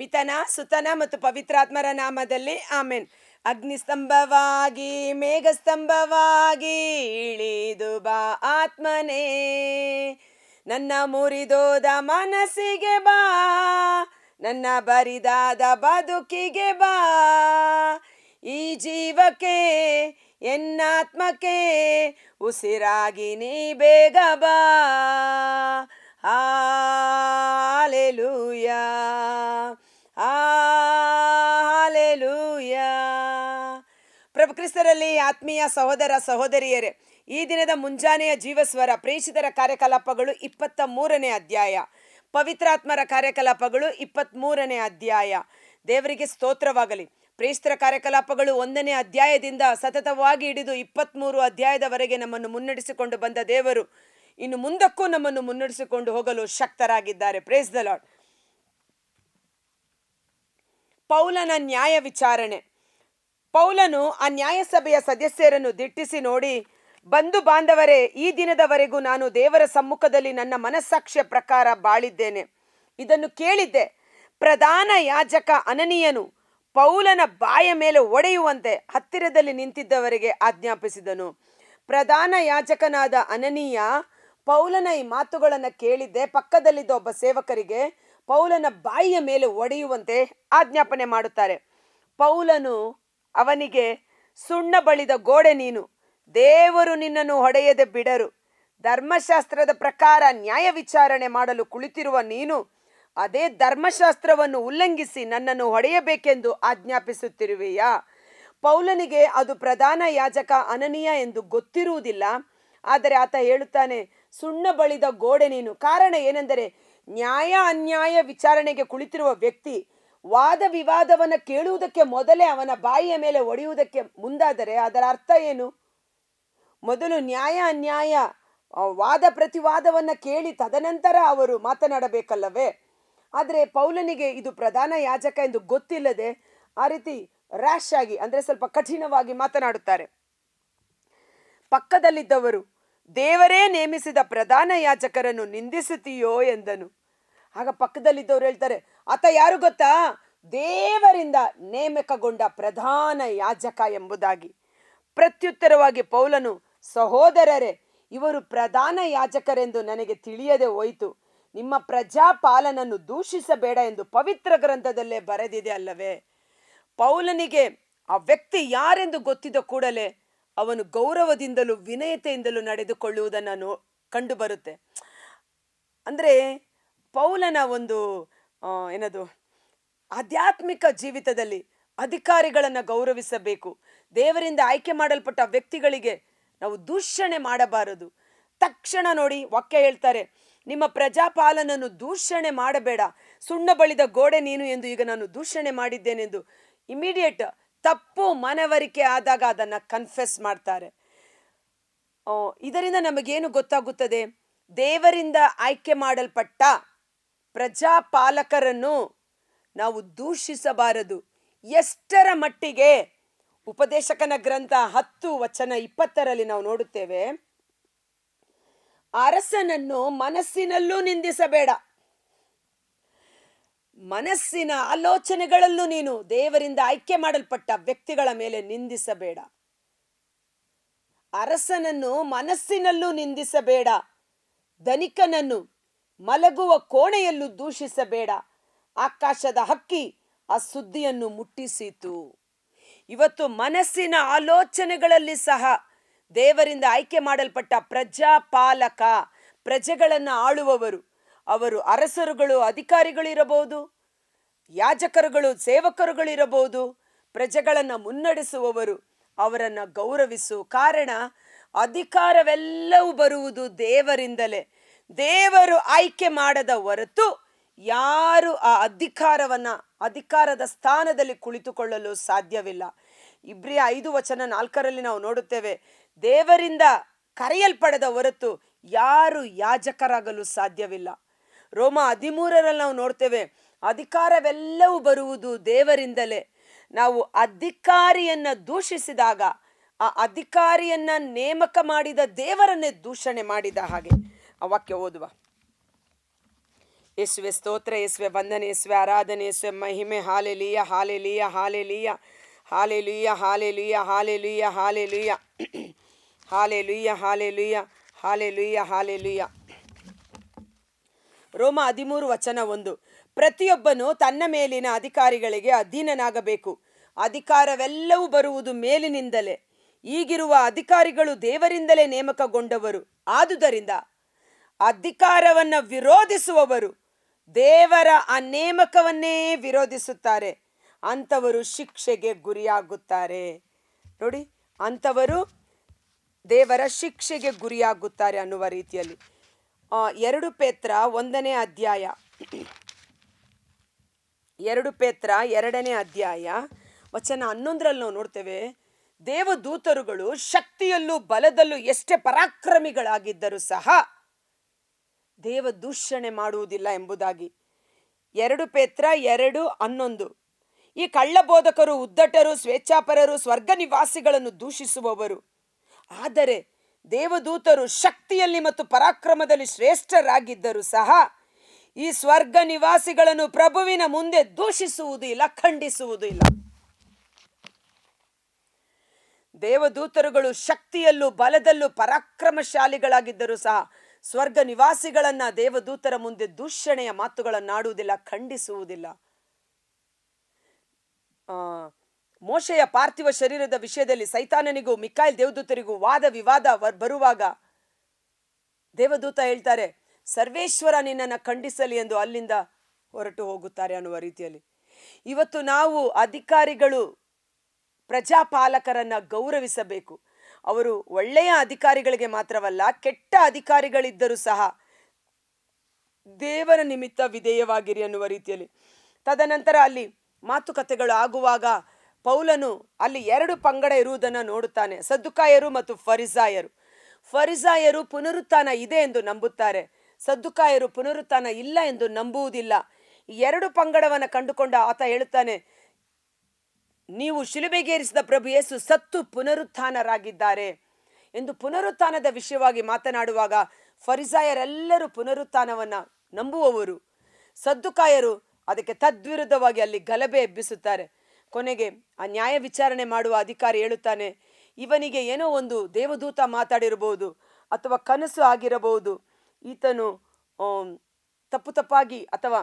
ಪಿತನ, ಸುತನ ಮತ್ತು ಪವಿತ್ರಾತ್ಮರ ನಾಮದಲ್ಲಿ ಆಮೇನ್. ಅಗ್ನಿಸ್ತಂಭವಾಗಿ, ಮೇಘಸ್ತಂಭವಾಗಿ ಇಳಿದು ಬಾ ಆತ್ಮನೇ. ನನ್ನ ಮುರಿದೋದ ಮನಸ್ಸಿಗೆ ಬಾ. ನನ್ನ ಬರಿದಾದ ಬದುಕಿಗೆ ಬಾ. ಈ ಜೀವಕ್ಕೆ ಎನ್ನಾತ್ಮಕ್ಕೆ ಉಸಿರಾಗಿ ನೀ ಬೇಗ ಬಾ. ಹಾಲೆಲೂಯ. ಪ್ರಭು ಕ್ರಿಸ್ತರಲ್ಲಿ ಆತ್ಮೀಯ ಸಹೋದರ ಸಹೋದರಿಯರೇ, ಈ ದಿನದ ಮುಂಜಾನೆಯ ಜೀವಸ್ವರ ಪ್ರೇಷಿತರ ಕಾರ್ಯಕಲಾಪಗಳು ಇಪ್ಪತ್ತ ಮೂರನೇ ಅಧ್ಯಾಯ. ಪವಿತ್ರಾತ್ಮರ ಕಾರ್ಯಕಲಾಪಗಳು ಇಪ್ಪತ್ತ್ ಮೂರನೇ ಅಧ್ಯಾಯ. ದೇವರಿಗೆ ಸ್ತೋತ್ರವಾಗಲಿ. ಪ್ರೇಷಿತರ ಕಾರ್ಯಕಲಾಪಗಳು ಒಂದನೇ ಅಧ್ಯಾಯದಿಂದ ಸತತವಾಗಿ ಹಿಡಿದು ಇಪ್ಪತ್ತ್ಮೂರು ಅಧ್ಯಾಯದವರೆಗೆ ನಮ್ಮನ್ನು ಮುನ್ನಡೆಸಿಕೊಂಡು ಬಂದ ದೇವರು, ಇನ್ನು ಮುಂದಕ್ಕೂ ನಮ್ಮನ್ನು ಮುನ್ನಡೆಸಿಕೊಂಡು ಹೋಗಲು ಶಕ್ತರಾಗಿದ್ದಾರೆ. ಪ್ರೇಸ್ ದ ಲಾರ್ಡ್ ಪೌಲನ ನ್ಯಾಯ ವಿಚಾರಣೆ. ಪೌಲನು ಆ ನ್ಯಾಯಸಭೆಯ ಸದಸ್ಯರನ್ನು ದಿಟ್ಟಿಸಿ ನೋಡಿ, ಬಂಧು ಬಾಂಧವರೇ, ಈ ದಿನದವರೆಗೂ ನಾನು ದೇವರ ಸಮ್ಮುಖದಲ್ಲಿ ನನ್ನ ಮನಸ್ಸಾಕ್ಷಿಯ ಪ್ರಕಾರ ಬಾಳಿದ್ದೇನೆ. ಇದನ್ನು ಕೇಳಿದ್ದೆ. ಪ್ರಧಾನ ಯಾಜಕ ಅನನೀಯನು ಪೌಲನ ಬಾಯ ಮೇಲೆ ಒಡೆಯುವಂತೆ ಹತ್ತಿರದಲ್ಲಿ ನಿಂತಿದ್ದವರಿಗೆ ಆಜ್ಞಾಪಿಸಿದನು. ಪ್ರಧಾನ ಯಾಜಕನಾದ ಅನನೀಯ ಪೌಲನ ಈ ಮಾತುಗಳನ್ನು ಕೇಳಿದ್ದೆ. ಪಕ್ಕದಲ್ಲಿದ್ದ ಒಬ್ಬ ಸೇವಕರಿಗೆ ಪೌಲನ ಬಾಯಿಯ ಮೇಲೆ ಒಡೆಯುವಂತೆ ಆಜ್ಞಾಪನೆ ಮಾಡುತ್ತಾರೆ. ಪೌಲನು ಅವನಿಗೆ, ಸುಣ್ಣ ಬಳಿದ ಗೋಡೆ ನೀನು, ದೇವರು ನಿನ್ನನ್ನು ಹೊಡೆಯದೆ ಬಿಡರು. ಧರ್ಮಶಾಸ್ತ್ರದ ಪ್ರಕಾರ ನ್ಯಾಯ ವಿಚಾರಣೆ ಮಾಡಲು ಕುಳಿತಿರುವ ನೀನು, ಅದೇ ಧರ್ಮಶಾಸ್ತ್ರವನ್ನು ಉಲ್ಲಂಘಿಸಿ ನನ್ನನ್ನು ಹೊಡೆಯಬೇಕೆಂದು ಆಜ್ಞಾಪಿಸುತ್ತಿರುವೆಯಾ? ಪೌಲನಿಗೆ ಅದು ಪ್ರಧಾನ ಯಾಜಕ ಅನನೀಯ ಎಂದು ಗೊತ್ತಿರುವುದಿಲ್ಲ. ಆದರೆ ಆತ ಹೇಳುತ್ತಾನೆ, ಸುಣ್ಣ ಬಳಿದ ಗೋಡೆ ನೀನು. ಕಾರಣ ಏನೆಂದರೆ ನ್ಯಾಯ ಅನ್ಯಾಯ ವಿಚಾರಣೆಗೆ ಕುಳಿತಿರುವ ವ್ಯಕ್ತಿ ವಾದ ವಿವಾದವನ್ನು ಕೇಳುವುದಕ್ಕೆ ಮೊದಲೇ ಅವನ ಬಾಯಿಯ ಮೇಲೆ ಒಡೆಯುವುದಕ್ಕೆ ಮುಂದಾದರೆ ಅದರ ಅರ್ಥ ಏನು? ಮೊದಲು ನ್ಯಾಯ ಅನ್ಯಾಯ ವಾದ ಪ್ರತಿವಾದವನ್ನು ಕೇಳಿ ತದನಂತರ ಅವರು ಮಾತನಾಡಬೇಕಲ್ಲವೇ? ಆದರೆ ಪೌಲನಿಗೆ ಇದು ಪ್ರಧಾನ ಯಾಜಕ ಎಂದು ಗೊತ್ತಿಲ್ಲದೆ ಆ ರೀತಿ ರ್ಯಾಶ್ ಆಗಿ, ಅಂದರೆ ಸ್ವಲ್ಪ ಕಠಿಣವಾಗಿ ಮಾತನಾಡುತ್ತಾರೆ. ಪಕ್ಕದಲ್ಲಿದ್ದವರು, ದೇವರೇ ನೇಮಿಸಿದ ಪ್ರಧಾನ ಯಾಜಕರನ್ನು ನಿಂದಿಸುತ್ತೀಯೋ ಎಂದನು. ಆಗ ಪಕ್ಕದಲ್ಲಿದ್ದವ್ರು ಹೇಳ್ತಾರೆ, ಆತ ಯಾರು ಗೊತ್ತಾ? ದೇವರಿಂದ ನೇಮಕಗೊಂಡ ಪ್ರಧಾನ ಯಾಜಕ ಎಂಬುದಾಗಿ. ಪ್ರತ್ಯುತ್ತರವಾಗಿ ಪೌಲನು, ಸಹೋದರರೇ, ಇವರು ಪ್ರಧಾನ ಯಾಜಕರೆಂದು ನನಗೆ ತಿಳಿಯದೆ ಹೋಯಿತು. ನಿಮ್ಮ ಪ್ರಜಾಪಾಲನನ್ನು ದೂಷಿಸಬೇಡ ಎಂದು ಪವಿತ್ರ ಗ್ರಂಥದಲ್ಲೇ ಬರೆದಿದೆ ಅಲ್ಲವೇ? ಪೌಲನಿಗೆ ಆ ವ್ಯಕ್ತಿ ಯಾರೆಂದು ಗೊತ್ತಿದ್ದ ಕೂಡಲೇ ಅವನು ಗೌರವದಿಂದಲೂ ವಿನಯತೆಯಿಂದಲೂ ನಡೆದುಕೊಳ್ಳುವುದನ್ನು ನೋ ಕಂಡು ಬರುತ್ತೆ ಅಂದರೆ ಪೌಲನ ಒಂದು ಏನದು, ಆಧ್ಯಾತ್ಮಿಕ ಜೀವಿತದಲ್ಲಿ ಅಧಿಕಾರಿಗಳನ್ನು ಗೌರವಿಸಬೇಕು. ದೇವರಿಂದ ಆಯ್ಕೆ ಮಾಡಲ್ಪಟ್ಟ ವ್ಯಕ್ತಿಗಳಿಗೆ ನಾವು ದೂಷಣೆ ಮಾಡಬಾರದು. ತಕ್ಷಣ ನೋಡಿ ವಾಕ್ಯ ಹೇಳ್ತಾರೆ, ನಿಮ್ಮ ಪ್ರಜಾಪಾಲನನ್ನು ದೂಷಣೆ ಮಾಡಬೇಡ. ಸುಣ್ಣ ಬಳಿದ ಗೋಡೆ ನೀನು ಎಂದು ಈಗ ನಾನು ದೂಷಣೆ ಮಾಡಿದ್ದೇನೆಂದು ಇಮಿಡಿಯೇಟ್ ತಪ್ಪು ಮನವರಿಕೆ ಆದಾಗ ಅದನ್ನು ಕನ್ಫೆಸ್ ಮಾಡ್ತಾರೆ. ಇದರಿಂದ ನಮಗೇನು ಗೊತ್ತಾಗುತ್ತದೆ? ದೇವರಿಂದ ಆಯ್ಕೆ ಮಾಡಲ್ಪಟ್ಟ ಪ್ರಜಾಪಾಲಕರನ್ನು ನಾವು ದೂಷಿಸಬಾರದು. ಎಷ್ಟರ ಮಟ್ಟಿಗೆ ಉಪದೇಶಕನ ಗ್ರಂಥ ಹತ್ತು ವಚನ ಇಪ್ಪತ್ತರಲ್ಲಿ ನಾವು ನೋಡುತ್ತೇವೆ, ಅರಸನನ್ನು ಮನಸ್ಸಿನಲ್ಲೂ ನಿಂದಿಸಬೇಡ. ಮನಸ್ಸಿನ ಆಲೋಚನೆಗಳಲ್ಲೂ ನೀನು ದೇವರಿಂದ ಆಯ್ಕೆ ಮಾಡಲ್ಪಟ್ಟ ವ್ಯಕ್ತಿಗಳ ಮೇಲೆ ನಿಂದಿಸಬೇಡ. ಅರಸನನ್ನು ಮನಸ್ಸಿನಲ್ಲೂ ನಿಂದಿಸಬೇಡ. ಧನಿಕನನ್ನು ಮಲಗುವ ಕೋಣೆಯಲ್ಲೂ ದೂಷಿಸಬೇಡ. ಆಕಾಶದ ಹಕ್ಕಿ ಆ ಸುದ್ದಿಯನ್ನು ಮುಟ್ಟಿಸಿತು. ಇವತ್ತು ಮನಸ್ಸಿನ ಆಲೋಚನೆಗಳಲ್ಲಿ ಸಹ ದೇವರಿಂದ ಆಯ್ಕೆ ಮಾಡಲ್ಪಟ್ಟ ಪ್ರಜಾಪಾಲಕ, ಪ್ರಜೆಗಳನ್ನು ಆಳುವವರು. ಅವರು ಅರಸರುಗಳು, ಅಧಿಕಾರಿಗಳಿರಬಹುದು, ಯಾಜಕರುಗಳು, ಸೇವಕರುಗಳಿರಬಹುದು, ಪ್ರಜೆಗಳನ್ನು ಮುನ್ನಡೆಸುವವರು. ಅವರನ್ನು ಗೌರವಿಸು ಕಾರಣ ಅಧಿಕಾರವೆಲ್ಲವೂ ಬರುವುದು ದೇವರಿಂದಲೇ. ದೇವರು ಆಯ್ಕೆ ಮಾಡದ ಹೊರತು ಯಾರು ಆ ಅಧಿಕಾರವನ್ನ, ಅಧಿಕಾರದ ಸ್ಥಾನದಲ್ಲಿ ಕುಳಿತುಕೊಳ್ಳಲು ಸಾಧ್ಯವಿಲ್ಲ. ಇಬ್ರಿಯ ಐದು ವಚನ ನಾಲ್ಕರಲ್ಲಿ ನಾವು ನೋಡುತ್ತೇವೆ, ದೇವರಿಂದ ಕರೆಯಲ್ಪಡದ ಹೊರತು ಯಾರು ಯಾಜಕರಾಗಲು ಸಾಧ್ಯವಿಲ್ಲ. ರೋಮ ಹದಿಮೂರರಲ್ಲಿ ನಾವು ನೋಡ್ತೇವೆ, ಅಧಿಕಾರವೆಲ್ಲವೂ ಬರುವುದು ದೇವರಿಂದಲೇ. ನಾವು ಅಧಿಕಾರಿಯನ್ನ ದೂಷಿಸಿದಾಗ, ಆ ಅಧಿಕಾರಿಯನ್ನ ನೇಮಕ ಮಾಡಿದ ದೇವರನ್ನೇ ದೂಷಣೆ ಮಾಡಿದ ಹಾಗೆ. ಆ ವಾಕ್ಯ ಓದುವ ಯೇಸುವೆ ಸ್ತೋತ್ರ ಯೇಸುವೆ ವಂದನೆ ಯೇಸುವೆ ಆರಾಧನೆ ಯೇಸುವೆ ಮಹಿಮೆ ಹಾಲೆಲಿಯ ಹಾಲೆಲಿಯ ಹಾಲೆಲಿಯ ಹಾಲೆಲಿಯ ಹಾಲೆಲೀಯ ಹಾಲೆ ಲೀಯ ಹಾಲೆ ಲೀಯ ಹಾಲೆಲೂಯ ಹಾಲೆಲೂಯ ರೋಮ ಹದಿಮೂರು ವಚನ ಒಂದು ಪ್ರತಿಯೊಬ್ಬನು ತನ್ನ ಮೇಲಿನ ಅಧಿಕಾರಿಗಳಿಗೆ ಅಧೀನನಾಗಬೇಕು ಅಧಿಕಾರವೆಲ್ಲವೂ ಬರುವುದು ಮೇಲಿನಿಂದಲೇ ಈಗಿರುವ ಅಧಿಕಾರಿಗಳು ದೇವರಿಂದಲೇ ನೇಮಕಗೊಂಡವರು ಆದುದರಿಂದ ಅಧಿಕಾರವನ್ನು ವಿರೋಧಿಸುವವರು ದೇವರ ಆ ನೇಮಕವನ್ನೇ ವಿರೋಧಿಸುತ್ತಾರೆ. ಅಂಥವರು ಶಿಕ್ಷೆಗೆ ಗುರಿಯಾಗುತ್ತಾರೆ. ನೋಡಿ, ಅಂಥವರು ದೇವರ ಶಿಕ್ಷೆಗೆ ಗುರಿಯಾಗುತ್ತಾರೆ ಅನ್ನುವ ರೀತಿಯಲ್ಲಿ. ಎರಡು ಪೇತ್ರ ಒಂದನೇ ಅಧ್ಯಾಯ. ಎರಡು ಪೇತ್ರ ಎರಡನೇ ಅಧ್ಯಾಯ. ವಚನ ಹನ್ನೊಂದರಲ್ಲಿ ನಾವು ನೋಡ್ತೇವೆ, ದೇವದೂತರುಗಳು ಶಕ್ತಿಯಲ್ಲೂ ಬಲದಲ್ಲೂ ಎಷ್ಟೇ ಪರಾಕ್ರಮಿಗಳಾಗಿದ್ದರೂ ಸಹ ದೇವ ದೂಷಣೆ ಮಾಡುವುದಿಲ್ಲ ಎಂಬುದಾಗಿ. ಎರಡು ಪೇತ್ರ, ಎರಡು ಹನ್ನೊಂದು. ಈ ಕಳ್ಳಬೋಧಕರು, ಉದ್ದಟರು, ಸ್ವೇಚ್ಛಾಪರರು ಸ್ವರ್ಗ ನಿವಾಸಿಗಳನ್ನು ದೂಷಿಸುವವರು. ಆದರೆ ದೇವದೂತರು ಶಕ್ತಿಯಲ್ಲಿ ಮತ್ತು ಪರಾಕ್ರಮದಲ್ಲಿ ಶ್ರೇಷ್ಠರಾಗಿದ್ದರೂ ಸಹ ಈ ಸ್ವರ್ಗ ನಿವಾಸಿಗಳನ್ನು ಪ್ರಭುವಿನ ಮುಂದೆ ದೂಷಿಸುವುದು ಇಲ್ಲ, ಖಂಡಿಸುವುದು ದೇವದೂತರುಗಳು ಶಕ್ತಿಯಲ್ಲೂ ಬಲದಲ್ಲೂ ಪರಾಕ್ರಮಶಾಲಿಗಳಾಗಿದ್ದರೂ ಸಹ ಸ್ವರ್ಗ ನಿವಾಸಿಗಳನ್ನ ದೇವದೂತರ ಮುಂದೆ ದೂಷಣೆಯ ಮಾತುಗಳನ್ನಾಡುವುದಿಲ್ಲ ಖಂಡಿಸುವುದಿಲ್ಲ. ಆ, ಮೋಶೆಯ ಪಾರ್ಥಿವ ಶರೀರದ ವಿಷಯದಲ್ಲಿ ಸೈತಾನನಿಗೂ ಮಿಕಾಯಿಲ್ ದೇವದೂತರಿಗೂ ವಾದ ವಿವಾದ ಬರುವಾಗ ದೇವದೂತ ಹೇಳ್ತಾರೆ ಸರ್ವೇಶ್ವರ ನಿನ್ನನ್ನು ಖಂಡಿಸಲಿ ಎಂದು ಅಲ್ಲಿಂದ ಹೊರಟು ಹೋಗುತ್ತಾರೆ ಅನ್ನುವ ರೀತಿಯಲ್ಲಿ. ಇವತ್ತು ನಾವು ಅಧಿಕಾರಿಗಳು ಪ್ರಜಾಪಾಲಕರನ್ನ ಗೌರವಿಸಬೇಕು. ಅವರು ಒಳ್ಳೆಯ ಅಧಿಕಾರಿಗಳಿಗೆ ಮಾತ್ರವಲ್ಲ, ಕೆಟ್ಟ ಅಧಿಕಾರಿಗಳಿದ್ದರೂ ಸಹ ದೇವರ ನಿಮಿತ್ತ ವಿಧೇಯವಾಗಿರಿ ಅನ್ನುವ ರೀತಿಯಲ್ಲಿ. ತದನಂತರ ಅಲ್ಲಿ ಮಾತುಕತೆಗಳು ಆಗುವಾಗ ಪೌಲನು ಅಲ್ಲಿ ಎರಡು ಪಂಗಡ ಇರುವುದನ್ನು ನೋಡುತ್ತಾನೆ. ಸದ್ದುಕಾಯರು ಮತ್ತು ಫರಿಸಾಯರು. ಫರಿಸಾಯರು ಪುನರುತ್ಥಾನ ಇದೆ ಎಂದು ನಂಬುತ್ತಾರೆ. ಸದ್ದುಕಾಯರು ಪುನರುತ್ಥಾನ ಇಲ್ಲ ಎಂದು ನಂಬುವುದಿಲ್ಲ. ಎರಡು ಪಂಗಡವನ್ನು ಕಂಡುಕೊಂಡ ಆತ ಹೇಳುತ್ತಾನೆ ನೀವು ಶಿಲುಬೆಗೇರಿಸಿದ ಪ್ರಭು ಯೇಸು ಸತ್ತು ಪುನರುತ್ಥಾನರಾಗಿದ್ದಾರೆ. ಎಂದು ಪುನರುತ್ಥಾನದ ವಿಷಯವಾಗಿ ಮಾತನಾಡುವಾಗ ಫರಿಸಾಯರೆಲ್ಲರೂ ಪುನರುತ್ಥಾನವನ್ನು ನಂಬುವವರು. ಸದ್ದುಕಾಯರು ಅದಕ್ಕೆ ತದ್ವಿರುದ್ಧವಾಗಿ ಅಲ್ಲಿ ಗಲಭೆ ಎಬ್ಬಿಸುತ್ತಾರೆ. ಕೊನೆಗೆ ಆ ನ್ಯಾಯ ವಿಚಾರಣೆ ಮಾಡುವ ಅಧಿಕಾರಿ ಹೇಳುತ್ತಾನೆ, ಇವನಿಗೆ ಏನೋ ಒಂದು ದೇವದೂತ ಮಾತಾಡಿರಬಹುದು ಅಥವಾ ಕನಸು ಆಗಿರಬಹುದು. ಈತನು ತಪ್ಪು ತಪ್ಪಾಗಿ ಅಥವಾ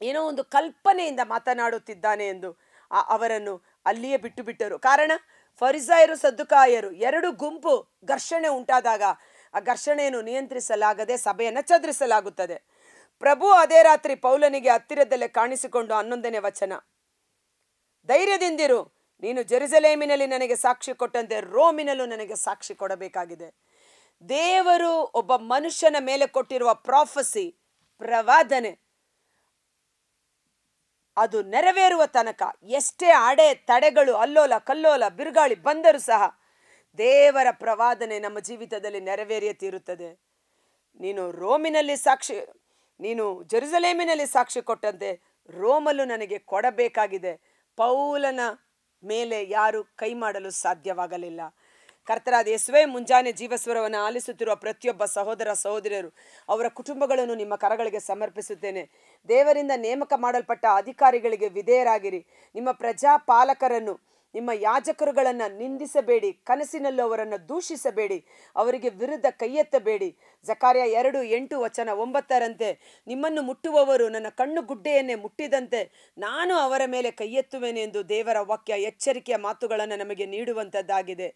ಏನೋ ಒಂದು ಕಲ್ಪನೆಯಿಂದ ಮಾತನಾಡುತ್ತಿದ್ದಾನೆ ಎಂದು ಅವರನ್ನು ಅಲ್ಲಿಯೇ ಬಿಟ್ಟು ಬಿಟ್ಟರು. ಕಾರಣ, ಫರಿಸಾಯರು, ಸದ್ದುಕಾಯರು ಎರಡು ಗುಂಪು ಘರ್ಷಣೆ ಉಂಟಾದಾಗ ಆ ಘರ್ಷಣೆಯನ್ನು ನಿಯಂತ್ರಿಸಲಾಗದೆ ಸಭೆಯನ್ನು ಚದುರಿಸಲಾಗುತ್ತದೆ. ಪ್ರಭು ಅದೇ ರಾತ್ರಿ ಪೌಲನಿಗೆ ಹತ್ತಿರದಲ್ಲೇ ಕಾಣಿಸಿಕೊಂಡು ಹನ್ನೊಂದನೇ ವಚನ. ಧೈರ್ಯದಿಂದಿರು, ನೀನು ಜೆರುಸಲೇಮಿನಲ್ಲಿ ನನಗೆ ಸಾಕ್ಷಿ ಕೊಟ್ಟಂತೆ ರೋಮಿನಲ್ಲೂ ನನಗೆ ಸಾಕ್ಷಿ ಕೊಡಬೇಕಾಗಿದೆ. ದೇವರು ಒಬ್ಬ ಮನುಷ್ಯನ ಮೇಲೆ ಕೊಟ್ಟಿರುವ ಪ್ರಾಫಸಿ ಪ್ರವಾದನೆ. ಅದು ನೆರವೇರುವ ತನಕ ಎಷ್ಟೇ ಅಡೆ ತಡೆಗಳು, ಅಲ್ಲೋಲ, ಕಲ್ಲೋಲ, ಬಿರುಗಾಳಿ ಬಂದರೂ ಸಹ ದೇವರ ಪ್ರವಾದನೆ ನಮ್ಮ ಜೀವಿತದಲ್ಲಿ ನೆರವೇರಿಯತ್ತಿರುತ್ತದೆ ನೀನು ರೋಮಿನಲ್ಲಿ ಸಾಕ್ಷಿ, ನೀನು ಜೆರುಸಲೇಮಿನಲ್ಲಿ ಸಾಕ್ಷಿ ಕೊಟ್ಟಂತೆ ರೋಮಲು ನನಗೆ ಕೊಡಬೇಕಾಗಿದೆ. ಪೌಲನ ಮೇಲೆ ಯಾರು ಕೈ ಮಾಡಲು ಸಾಧ್ಯವಾಗಲಿಲ್ಲ. ಕರ್ತರಾದ ಯೇಸುವೆ, ಮುಂಜಾನೆ ಜೀವಸ್ವರವನ್ನು ಆಲಿಸುತ್ತಿರುವ ಪ್ರತಿಯೊಬ್ಬ ಸಹೋದರ ಸಹೋದರಿಯರು, ಅವರ ಕುಟುಂಬಗಳನ್ನು ನಿಮ್ಮ ಕರಗಳಿಗೆ ಸಮರ್ಪಿಸುತ್ತೇನೆ. ದೇವರಿಂದ ನೇಮಕ ಮಾಡಲ್ಪಟ್ಟ ಅಧಿಕಾರಿಗಳಿಗೆ ವಿಧೇಯರಾಗಿರಿ. ನಿಮ್ಮ ಪ್ರಜಾಪಾಲಕರನ್ನು ನಿಮ್ಮ ಯಾಜಕರುಗಳನ್ನು ನಿಂದಿಸಬೇಡಿ ಕನಸಿನಲ್ಲೂ ಅವರನ್ನು ದೂಷಿಸಬೇಡಿ, ಅವರಿಗೆ ವಿರುದ್ಧ ಕೈಯೆತ್ತಬೇಡಿ. ಜಕಾರ್ಯ ಎರಡು ಎಂಟು ವಚನ ಒಂಬತ್ತರಂತೆ, ನಿಮ್ಮನ್ನು ಮುಟ್ಟುವವರು ನನ್ನ ಕಣ್ಣು ಗುಡ್ಡೆಯನ್ನೇ ಮುಟ್ಟಿದಂತೆ ನಾನು ಅವರ ಮೇಲೆ ಕೈಯೆತ್ತುವೆನು ಎಂದು ದೇವರ ವಾಕ್ಯ ಎಚ್ಚರಿಕೆಯ ಮಾತುಗಳನ್ನು ನಮಗೆ ನೀಡುವಂಥದ್ದಾಗಿದೆ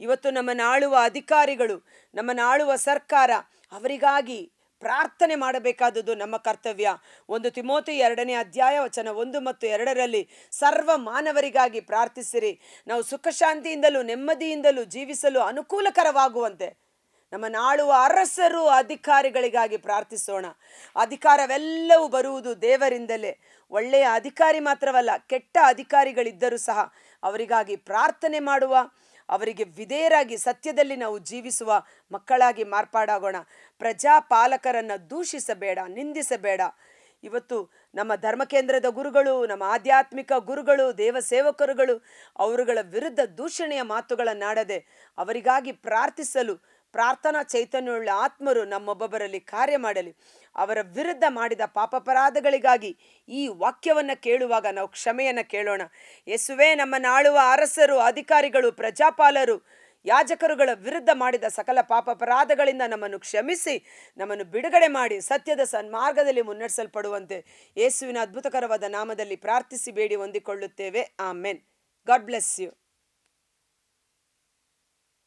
ಇವತ್ತು ನಮ್ಮನ್ನು ಆಳುವ ಅಧಿಕಾರಿಗಳು ನಮ್ಮನ್ನು ಆಳುವ ಸರ್ಕಾರ, ಅವರಿಗಾಗಿ ಪ್ರಾರ್ಥನೆ ಮಾಡಬೇಕಾದದ್ದು ನಮ್ಮ ಕರ್ತವ್ಯ. ಒಂದು ತಿಮೋತಿ ಎರಡನೇ ಅಧ್ಯಾಯ ವಚನ ಒಂದು ಮತ್ತು ಎರಡರಲ್ಲಿ ಸರ್ವ ಮಾನವರಿಗಾಗಿ ಪ್ರಾರ್ಥಿಸಿರಿ. ನಾವು ಸುಖಶಾಂತಿಯಿಂದಲೂ ನೆಮ್ಮದಿಯಿಂದಲೂ ಜೀವಿಸಲು ಅನುಕೂಲಕರವಾಗುವಂತೆ. ನಮ್ಮ ನಾಳುವ ಅರಸರು ಅಧಿಕಾರಿಗಳಿಗಾಗಿ ಪ್ರಾರ್ಥಿಸೋಣ. ಅಧಿಕಾರವೆಲ್ಲವೂ ಬರುವುದು ದೇವರಿಂದಲೇ. ಒಳ್ಳೆಯ ಅಧಿಕಾರಿ ಮಾತ್ರವಲ್ಲ, ಕೆಟ್ಟ ಅಧಿಕಾರಿಗಳಿದ್ದರೂ ಸಹ ಅವರಿಗಾಗಿ ಪ್ರಾರ್ಥನೆ ಮಾಡುವ ಅವರಿಗೆ ವಿಧೇಯರಾಗಿ ಸತ್ಯದಲ್ಲಿ ನಾವು ಜೀವಿಸುವ ಮಕ್ಕಳಾಗಿ ಮಾರ್ಪಾಡಾಗೋಣ. ಪ್ರಜಾಪಾಲಕರನ್ನು ದೂಷಿಸಬೇಡ, ನಿಂದಿಸಬೇಡ. ಇವತ್ತು ನಮ್ಮ ಧರ್ಮಕೇಂದ್ರದ ಗುರುಗಳು, ನಮ್ಮ ಆಧ್ಯಾತ್ಮಿಕ ಗುರುಗಳು ದೇವ ಸೇವಕರುಗಳು ಅವರುಗಳ ವಿರುದ್ಧ ದೂಷಣೆಯ ಮಾತುಗಳನ್ನಾಡದೆ ಅವರಿಗಾಗಿ ಪ್ರಾರ್ಥಿಸಲು ಪ್ರಾರ್ಥನಾ ಚೈತನ್ಯವುಳ್ಳ ಆತ್ಮರು ನಮ್ಮೊಬ್ಬೊಬ್ಬರಲ್ಲಿ ಕಾರ್ಯ ಮಾಡಲಿ. ಅವರ ವಿರುದ್ಧ ಮಾಡಿದ ಪಾಪಪರಾಧಗಳಿಗಾಗಿ ಈ ವಾಕ್ಯವನ್ನು ಕೇಳುವಾಗ ನಾವು ಕ್ಷಮೆಯನ್ನು ಕೇಳೋಣ. ಯೇಸುವೆ ನಮ್ಮನ್ನು ಆಳುವ ಅರಸರು, ಅಧಿಕಾರಿಗಳು, ಪ್ರಜಾಪಾಲರು, ಯಾಜಕರುಗಳ ವಿರುದ್ಧ ಮಾಡಿದ ಸಕಲ ಪಾಪಪರಾಧಗಳಿಂದ ನಮ್ಮನ್ನು ಕ್ಷಮಿಸಿ, ನಮ್ಮನ್ನು ಬಿಡುಗಡೆ ಮಾಡಿ, ಸತ್ಯದ ಸನ್ಮಾರ್ಗದಲ್ಲಿ ಮುನ್ನಡೆಸಲ್ಪಡುವಂತೆ ಯೇಸುವಿನ ಅದ್ಭುತಕರವಾದ ನಾಮದಲ್ಲಿ ಪ್ರಾರ್ಥಿಸಿ, ಬೇಡಿ, ಹೊಂದಿಕೊಳ್ಳುತ್ತೇವೆ. ಆಮೆನ್. God bless you.